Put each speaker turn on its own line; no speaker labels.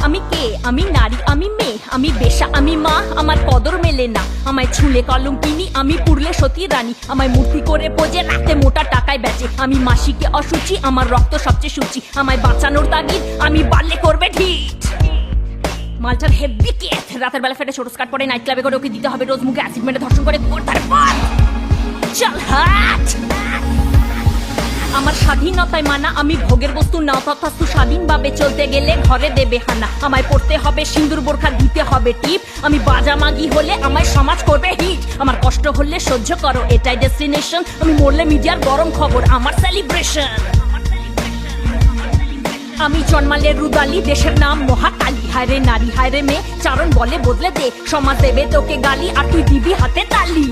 আমি কে? আমি নারী, আমি মেয়ে। আমি বেশা, আমি মা। আমার কদর মেলে না। আমায় ছুলে কলম কিনি, আমি পুরলে সতী রানী। আমায় মূর্তি করে পোজে, রাতে মোটা টাকায় বেচে। আমি মাসিকে অসুচি, আমার রক্ত সবচেয়ে সূচি। আমায় বাঁচানোর তাগিদ, আমি বাড়লে করবে ঠিক মালটার হেভি কেথ রাতের বেলা ফেটে ছোট স্কার্ট পরে নাইট ক্লাবে করে ওকে দিতে হবে। রোজ মুখে অ্যাসিড মেরে ধর্ষণ করে। চল হাট! আমার স্বাধীনতায় মানা, আমি ভোগের বস্তু না, তথাস্তু স্বাধীনভাবে চলতে গেলে ঘরে দেবে হানা। আমায় পড়তে হবে, সিন্দুর বোরখা দিতে হবে টিপ। আমি বাজামাগি হলে আমায় সমাজ করবে হিট। আমার কষ্ট হলে সহ্য করো, এটাই ডেস্টিনেশন আমি মরলে মিডিয়ার গরম খবর, আমার সেলিব্রেশন আমি জন্মালে রুদালি, দেশের নাম মহাকালী। হায়রে নারী, হায়রে মেয়ে, চারণ বলে বদলে দে, সমাজ দেবে তোকে গালি, আর তুই দিবি হাতে তালি।